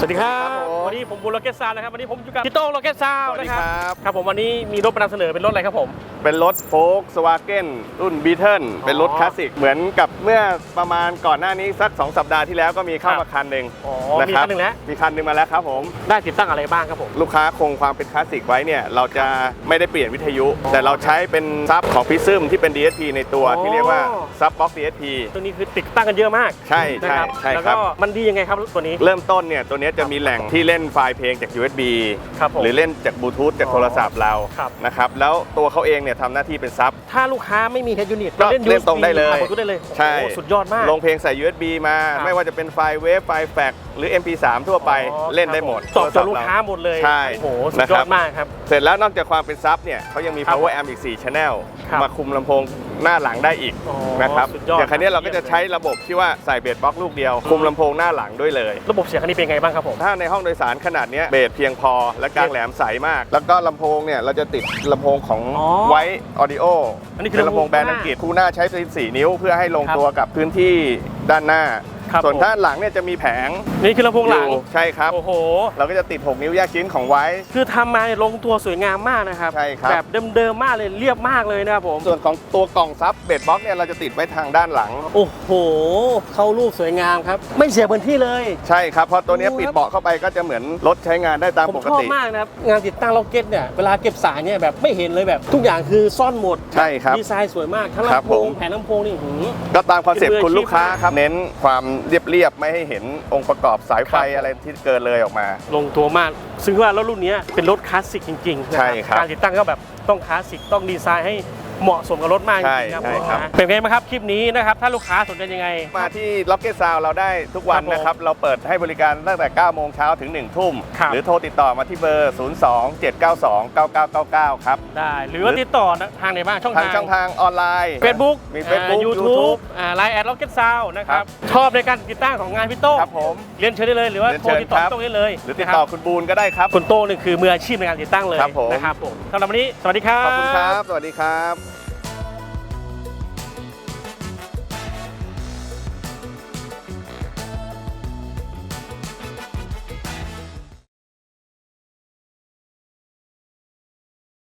สวัสดีครับครับผมวันนี้ผมบุญโรเกตซาวนะครับวันนี้ผมอยู่กับพี่โต้งโรเกตซาวสวัสดีนะคครับรับ ครับผมวันนี้มีรถมานำเสนอเป็นรถอะไรครับผม เป็นรถโฟล์กสวาเกนรุ่นบีเทิลเป็นรถคลาสสิกเหมือนกับเมื่อประมาณก่อนหน้านี้สัก 2 สัปดาห์ที่แล้วก็มีเข้าครัมาบคันหนึ่งอ๋อนะมีครับคันหนึ่งแล้วมีคันหนึ่งมาแล้วครับผมได้ติดตั้งอะไรบ้างครับผมลูกค้าคงความเป็นคลาสสิกไว้เนี่ยเราจะไม่ได้เปลี่ยนวิทยุอ๋อแต่เราใช้เป็นซับของพิซึมที่เป็น DSP ในตัวอ๋อที่เรียกว่าซับบ็อก DSP ตัวนี้คือติดตั้งกันเยอะมาก ใช่นะใช่ครับใช่แล้วครัก็บมันดียังไงครับตัวนี้เริ่มต้นเนี่ยตัวเนี้ยจะมีแหล่งที่เล่นไฟล์เพลงจาก USB ครับผมหรือเล่นจากบลูทูธจากอ๋อโทรศัพท์เราครับ นะครับแล้วตัวเขาเองเนี่ยทำหน้าที่เป็นซับ ถ้าลูกค้าไม่มีเฮดยูนิตก็เล่นตรงได้เลยบลูทูธได้เลยใช่ โอ้โหสุดยอดมาก ลงเพลงใส่ USB มา ครับไม่ว่าจะเป็นไฟล์เวฟไฟล์แฟกหรือ MP3 ทั่วไปอ๋อเล่นได้หมดตอบโจทย์ลูกค้าหมดเลยใช่โอ้โหสุดยอดมากครับ เสร็จแล้วนอกจากความเป็นซับเนี่ยเขายังมี ครับ power amp อีก 4 channel ครับมาคุมลำโพงหน้าหลังได้อีกอ๋อนะครับสุดยอดอย่างคันนี้เราก็จะใช้ระบบที่ว่าใส่เบสบ็อกลูกเดียว คุมลำโพงหน้าหลังด้วยเลย ระบบเสียงคันนี้เป็นไงบ้างครับผม ถ้าในห้องโดยสารขนาดเนี้ยเบสเพียงพอและกลางแหลมใสมาก แล้วก็ลำโพงเนี่ยเราจะติดลำโพงของอ๋อไว้ออดิโออันนี้คือเป็นลำโพงแบรนด์ลำโพงอังกฤษคู่หน้าใช้เป็น4นิ้วเพื่อให้ลงครับ ตัวกับพื้นที่ด้านหน้า ครับส่วนผม ด้านหลังเนี่ยจะมีแผงนี่คือลำโพงหลังอยู่ใช่ครับ โอ้โห เราก็จะติด 6 นิ้วแยกชิ้นของไว้ คือทำมาลงตัวสวยงามมากนะครับ ใช่ครับ แบบเดิมๆมากเลยเรียบมากเลยนะครับผม ส่วนของตัวกล่องซับเบสบ็อกเนี่ยเราจะติดไว้ทางด้านหลัง โอ้โห เข้ารูปสวยงามครับ ไม่เสียพื้นที่เลย ใช่ครับเพราะตัวเนี้ยดูครับปิดเบาะเข้าไปก็จะเหมือนรถใช้งานได้ตามผมปกชอบติ มากนะครับ งานติดตั้งล็อกเก็ตเนี่ย เวลาเก็บสายเนี่ยแบบไม่เห็นเลยแบบ ทุกอย่างคือซ่อนหมดใช่ครับดีไซน์สวยมากทั้งครับลำโพงผมแผงลำโพงนี่หือ ก็ตามคอนเซ็ปต์เป็นมือคุณลูกค้าอาชีพมากครับ เน้นความเรียบๆ ไม่ให้เห็นองค์ประกอบสายไฟครับ อะไรที่เกินเลยออกมา ลงตัวมาก ซึ่งว่ารถรุ่นเนี้ยเป็นรถคลาสสิกจริงๆนะใช่ครับ การติดตั้งก็แบบต้องคลาสสิกต้องดีไซน์ให้ เหมาะสมกับรถมากจริงๆครับใช่ผมครับนะเป็นไงบ้างครับคลิปนี้นะครับถ้าลูกค้าสนใจยังไง มาที่ Rocket Sound เราได้ทุกวันครับผมนะครับ เราเปิดให้บริการตั้งแต่ 9 โมงเช้าถึง 1 ทุ่ม ครับ หรือโทรติดต่อมาที่เบอร์ 02 792 9999 ครับ ได้หรือว่าติดต่อทางไหนบ้างช่องทางทางช่องทางออนไลน์ Facebook มี Facebook ยูทูบ YouTube ไลน์แอดล็อกเก็ตซาวนะคครัรับบชอบในการติดตั้งของงานพี่โต้งครับผม เรียนเชิญได้เลยหรือว่าเรียนโทรเชิญติดต่อครับ พี่โต้งได้เลยหรือติดต่อคุณบูนก็ได้ครับ คุณโต้งนี่คือมืออาชีพในการติดตั้งเลยครับผม นะครับผมสำหรับวันนี้สวัสดีครับ ขอบคุณครับ สวัสดีครับ